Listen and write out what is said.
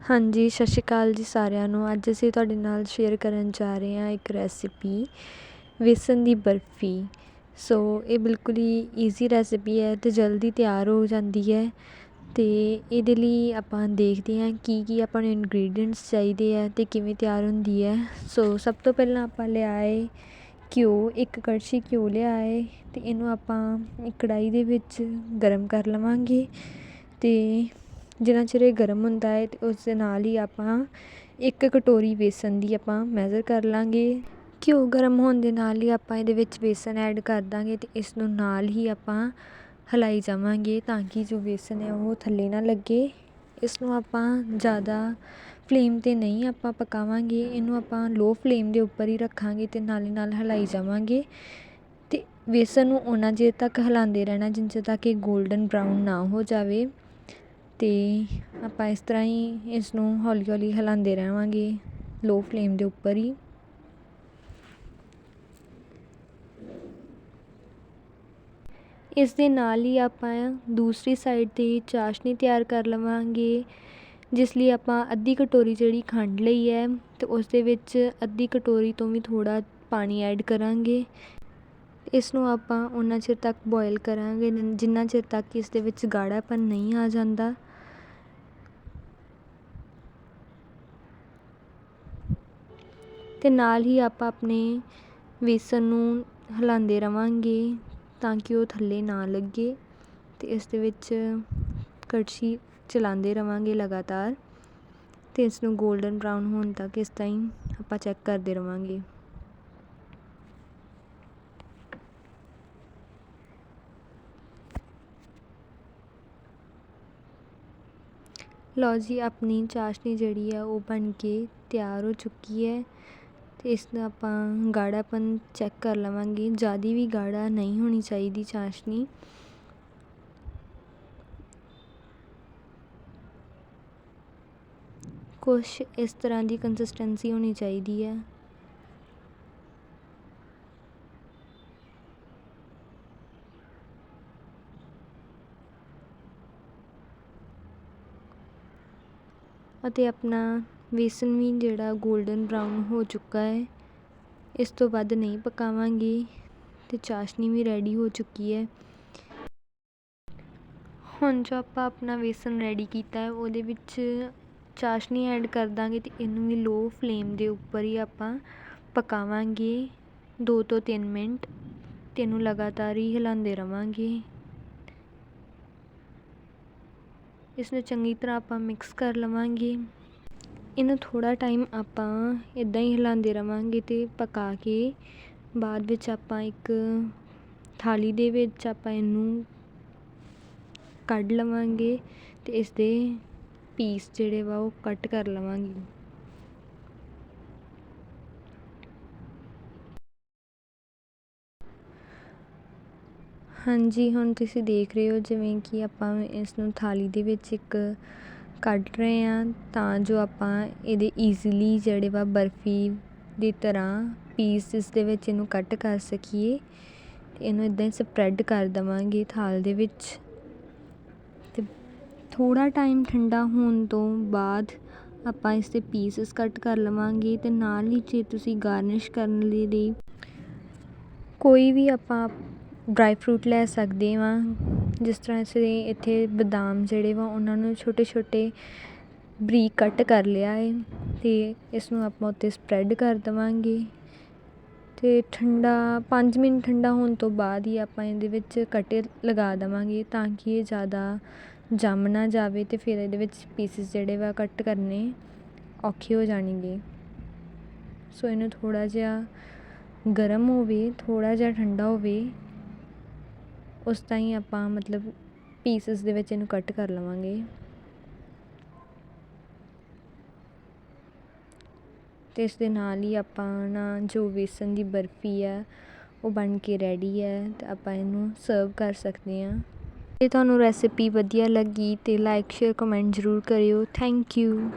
ਹਾਂਜੀ, ਸਤਿ ਸ਼੍ਰੀ ਅਕਾਲ ਜੀ ਸਾਰਿਆਂ ਨੂੰ। ਅੱਜ ਅਸੀਂ ਤੁਹਾਡੇ ਨਾਲ ਸ਼ੇਅਰ ਕਰਨ ਜਾ ਰਹੇ ਹਾਂ ਇੱਕ ਰੈਸਿਪੀ ਵੇਸਣ ਦੀ ਬਰਫੀ। ਸੋ ਇਹ ਬਿਲਕੁਲ ਹੀ ਈਜ਼ੀ ਰੈਸਿਪੀ ਹੈ ਅਤੇ ਜਲਦੀ ਤਿਆਰ ਹੋ ਜਾਂਦੀ ਹੈ ਅਤੇ ਇਹਦੇ ਲਈ ਆਪਾਂ ਦੇਖਦੇ ਹਾਂ ਕੀ ਕੀ ਆਪਾਂ ਨੂੰ ਇਨਗਰੀਡੀਅੰਟਸ ਚਾਹੀਦੇ ਆ ਅਤੇ ਕਿਵੇਂ ਤਿਆਰ ਹੁੰਦੀ ਹੈ। ਸੋ ਸਭ ਤੋਂ ਪਹਿਲਾਂ ਆਪਾਂ ਲਿਆਏ ਘਿਓ, ਇੱਕ ਕੜਛੀ ਘਿਓ ਲਿਆਏ ਅਤੇ ਇਹਨੂੰ ਆਪਾਂ ਇੱਕ ਕੜਾਹੀ ਦੇ ਵਿੱਚ ਗਰਮ ਕਰ ਲਵਾਂਗੇ ਅਤੇ ਜਿੰਨਾ ਚਿਰ ਇਹ ਗਰਮ ਹੁੰਦਾ ਹੈ ਅਤੇ ਉਸ ਦੇ ਨਾਲ ਹੀ ਆਪਾਂ ਇੱਕ ਕਟੋਰੀ ਵੇਸਣ ਦੀ ਆਪਾਂ ਮੈਜ਼ਰ ਕਰ ਲਵਾਂਗੇ ਘਿਓ ਗਰਮ ਹੋਣ ਦੇ ਨਾਲ ਹੀ ਆਪਾਂ ਇਹਦੇ ਵਿੱਚ ਵੇਸਣ ਐਡ ਕਰ ਦਾਂਗੇ ਅਤੇ ਇਸ ਨੂੰ ਨਾਲ ਹੀ ਆਪਾਂ ਹਿਲਾਈ ਜਾਵਾਂਗੇ ਤਾਂ ਕਿ ਜੋ ਵੇਸਣ ਹੈ ਉਹ ਥੱਲੇ ਨਾ ਲੱਗੇ। ਇਸ ਨੂੰ ਆਪਾਂ ਜ਼ਿਆਦਾ ਫਲੇਮ 'ਤੇ ਨਹੀਂ ਆਪਾਂ ਪਕਾਵਾਂਗੇ, ਇਹਨੂੰ ਆਪਾਂ ਲੋ ਫਲੇਮ ਦੇ ਉੱਪਰ ਹੀ ਰੱਖਾਂਗੇ ਅਤੇ ਨਾਲੇ ਨਾਲ ਹਿਲਾਈ ਜਾਵਾਂਗੇ। ਅਤੇ ਵੇਸਣ ਨੂੰ ਉਹਨਾਂ ਚਿਰ ਤੱਕ ਹਿਲਾਉਂਦੇ ਰਹਿਣਾ ਜਿੰਨ ਚਿਰ ਤੱਕ ਇਹ ਗੋਲਡਨ ਬਰਾਊਨ ਨਾ ਹੋ ਜਾਵੇ। ਅਤੇ ਆਪਾਂ ਇਸ ਤਰ੍ਹਾਂ ਹੀ ਇਸ ਨੂੰ ਹੌਲੀ ਹੌਲੀ ਹਿਲਾਉਂਦੇ ਰਹਾਂਗੇ ਲੋ ਫਲੇਮ ਦੇ ਉੱਪਰ ਹੀ। ਇਸ ਦੇ ਨਾਲ ਹੀ ਆਪਾਂ ਦੂਸਰੀ ਸਾਈਡ 'ਤੇ ਚਾਸ਼ਨੀ ਤਿਆਰ ਕਰ ਲਵਾਂਗੇ, ਜਿਸ ਲਈ ਆਪਾਂ ਅੱਧੀ ਕਟੋਰੀ ਜਿਹੜੀ ਖੰਡ ਲਈ ਹੈ ਅਤੇ ਉਸ ਦੇ ਵਿੱਚ ਅੱਧੀ ਕਟੋਰੀ ਤੋਂ ਵੀ ਥੋੜ੍ਹਾ ਪਾਣੀ ਐਡ ਕਰਾਂਗੇ। ਇਸ ਨੂੰ ਆਪਾਂ ਉਨਾ ਚਿਰ ਤੱਕ ਬੋਇਲ ਕਰਾਂਗੇ, ਜਿੰਨਾ ਚਿਰ ਤੱਕ ਇਸ ਦੇ ਵਿੱਚ ਗਾੜਾਪਨ ਨਹੀਂ ਆ ਜਾਂਦਾ। ਅਤੇ ਨਾਲ ਹੀ ਆਪਾਂ ਆਪਣੇ ਵੇਸਣ ਨੂੰ ਹਿਲਾਉਂਦੇ ਰਹਾਂਗੇ ਤਾਂ ਕਿ ਉਹ ਥੱਲੇ ਨਾ ਲੱਗੇ ਅਤੇ ਇਸ ਦੇ ਵਿੱਚ ਕੜਛੀ ਚਲਾਉਂਦੇ ਰਹਾਂਗੇ ਲਗਾਤਾਰ ਅਤੇ ਇਸ ਨੂੰ ਗੋਲਡਨ ਬਰਾਊਨ ਹੋਣ ਤੱਕ ਇਸ ਤਾਈਂ ਆਪਾਂ ਚੈੱਕ ਕਰਦੇ ਰਹਾਂਗੇ ਲਓ ਜੀ, ਆਪਣੀ ਚਾਸ਼ਨੀ ਜਿਹੜੀ ਆ ਉਹ ਬਣ ਕੇ ਤਿਆਰ ਹੋ ਚੁੱਕੀ ਹੈ। ਅਤੇ ਇਸ ਦਾ ਆਪਾਂ ਗਾੜਾਪਨ ਚੈੱਕ ਕਰ ਲਵਾਂਗੇ। ਜ਼ਿਆਦਾ ਵੀ ਗਾੜਾ ਨਹੀਂ ਹੋਣੀ ਚਾਹੀਦੀ ਚਾਸ਼ਨੀ। ਕੁਛ ਇਸ ਤਰ੍ਹਾਂ ਦੀ ਕੰਸਿਸਟੈਂਸੀ ਹੋਣੀ ਚਾਹੀਦੀ ਹੈ। ਅਤੇ ਆਪਣਾ ਵੇਸਣ ਵੀ ਜਿਹੜਾ ਗੋਲਡਨ ਬਰਾਊਨ ਹੋ ਚੁੱਕਾ ਹੈ। ਇਸ ਤੋਂ ਵੱਧ ਨਹੀਂ ਪਕਾਵਾਂਗੇ ਅਤੇ ਚਾਸ਼ਨੀ ਵੀ ਰੈਡੀ ਹੋ ਚੁੱਕੀ ਹੈ। ਹੁਣ ਜੋ ਆਪਾਂ ਆਪਣਾ ਵੇਸਣ ਰੈਡੀ ਕੀਤਾ ਹੈ, ਉਹਦੇ ਵਿੱਚ ਚਾਸ਼ਨੀ ਐਡ ਕਰ ਦਾਂਗੇ ਅਤੇ ਇਹਨੂੰ ਵੀ ਲੋ ਫਲੇਮ ਦੇ ਉੱਪਰ ਹੀ ਆਪਾਂ ਪਕਾਵਾਂਗੇ ਦੋ ਤੋਂ ਤਿੰਨ ਮਿੰਟ ਅਤੇ ਇਹਨੂੰ ਲਗਾਤਾਰ ਹੀ ਹਿਲਾਉਂਦੇ ਰਹਾਂਗੇ ਇਸ ਨੂੰ ਚੰਗੀ ਤਰ੍ਹਾਂ ਆਪਾਂ ਮਿਕਸ ਕਰ ਲਵਾਂਗੇ। ਇਹਨੂੰ ਥੋੜ੍ਹਾ ਟਾਈਮ ਆਪਾਂ ਇੱਦਾਂ ਹੀ ਹਿਲਾਉਂਦੇ ਰਹਾਂਗੇ ਅਤੇ ਪਕਾ ਕੇ ਬਾਅਦ ਵਿੱਚ ਆਪਾਂ ਇੱਕ ਥਾਲੀ ਦੇ ਵਿੱਚ ਆਪਾਂ ਇਹਨੂੰ ਕੱਢ ਲਵਾਂਗੇ ਅਤੇ ਇਸਦੇ ਪੀਸ ਜਿਹੜੇ ਵਾ ਉਹ ਕੱਟ ਕਰ ਲਵਾਂਗੇ। ਹਾਂਜੀ, ਹੁਣ ਤੁਸੀਂ ਦੇਖ ਰਹੇ ਹੋ ਜਿਵੇਂ ਕਿ ਆਪਾਂ ਇਸ ਨੂੰ ਥਾਲੀ ਦੇ ਵਿੱਚ ਇੱਕ ਕੱਢ ਰਹੇ ਹਾਂ ਤਾਂ ਜੋ ਆਪਾਂ ਇਹਦੇ ਈਜ਼ੀਲੀ ਜਿਹੜੇ ਵਾ ਬਰਫੀ ਦੀ ਤਰ੍ਹਾਂ ਪੀਸਿਸ ਦੇ ਵਿੱਚ ਇਹਨੂੰ ਕੱਟ ਕਰ ਸਕੀਏ ਅਤੇ ਇਹਨੂੰ ਇੱਦਾਂ ਹੀ ਸਪਰੈਡ ਕਰ ਦੇਵਾਂਗੇ ਥਾਲ ਦੇ ਵਿੱਚ। ਅਤੇ ਥੋੜ੍ਹਾ ਟਾਈਮ ਠੰਡਾ ਹੋਣ ਤੋਂ ਬਾਅਦ ਆਪਾਂ ਇਸ ਦੇ ਪੀਸਸ ਕੱਟ ਕਰ ਲਵਾਂਗੇ ਅਤੇ ਨਾਲ ਹੀ ਜੇ ਤੁਸੀਂ ਗਾਰਨਿਸ਼ ਕਰਨ ਲਈ ਕੋਈ ਵੀ ਆਪਾਂ ਡਰਾਈ ਫਰੂਟ ਲੈ ਸਕਦੇ ਹਾਂ ਜਿਸ ਤਰ੍ਹਾਂ ਅਸੀਂ ਇੱਥੇ ਬਦਾਮ ਜਿਹੜੇ ਵਾ ਉਹਨਾਂ ਨੂੰ ਛੋਟੇ ਛੋਟੇ ਬਰੀਕ ਕੱਟ ਕਰ ਲਿਆ ਹੈ ਅਤੇ ਇਸ ਨੂੰ ਆਪਾਂ ਉੱਤੇ ਸਪਰੈਡ ਕਰ ਦੇਵਾਂਗੇ ਅਤੇ ਠੰਡਾ, ਪੰਜ ਮਿੰਟ ਠੰਡਾ ਹੋਣ ਤੋਂ ਬਾਅਦ ਹੀ ਆਪਾਂ ਇਹਦੇ ਵਿੱਚ ਕਟੇ ਲਗਾ ਦੇਵਾਂਗੇ ਤਾਂ ਕਿ ਇਹ ਜ਼ਿਆਦਾ ਜੰਮ ਨਾ ਜਾਵੇ ਅਤੇ ਫਿਰ ਇਹਦੇ ਵਿੱਚ ਪੀਸਿਸ ਜਿਹੜੇ ਵਾ ਕੱਟ ਕਰਨੇ ਔਖੇ ਹੋ ਜਾਣਗੇ। ਸੋ ਇਹਨੂੰ ਥੋੜ੍ਹਾ ਜਿਹਾ ਗਰਮ ਹੋਵੇ, ਥੋੜ੍ਹਾ ਜਿਹਾ ਠੰਡਾ ਹੋਵੇ ਉਸ ਤਾਈਂ ਆਪਾਂ ਮਤਲਬ ਪੀਸਿਸ ਦੇ ਵਿੱਚ ਇਹਨੂੰ ਕੱਟ ਕਰ ਲਵਾਂਗੇ। ਅਤੇ ਇਸ ਦੇ ਨਾਲ ਹੀ ਆਪਾਂ ਨਾ ਜੋ ਵੇਸਣ ਦੀ ਬਰਫੀ ਆ, ਉਹ ਬਣ ਕੇ ਰੈਡੀ ਹੈ ਅਤੇ ਆਪਾਂ ਇਹਨੂੰ ਸਰਵ ਕਰ ਸਕਦੇ ਹਾਂ। ਜੇ ਤੁਹਾਨੂੰ ਰੈਸਿਪੀ ਵਧੀਆ ਲੱਗੀ ਤਾਂ ਲਾਈਕ ਸ਼ੇਅਰ ਕਮੈਂਟ ਜ਼ਰੂਰ ਕਰਿਓ। Thank you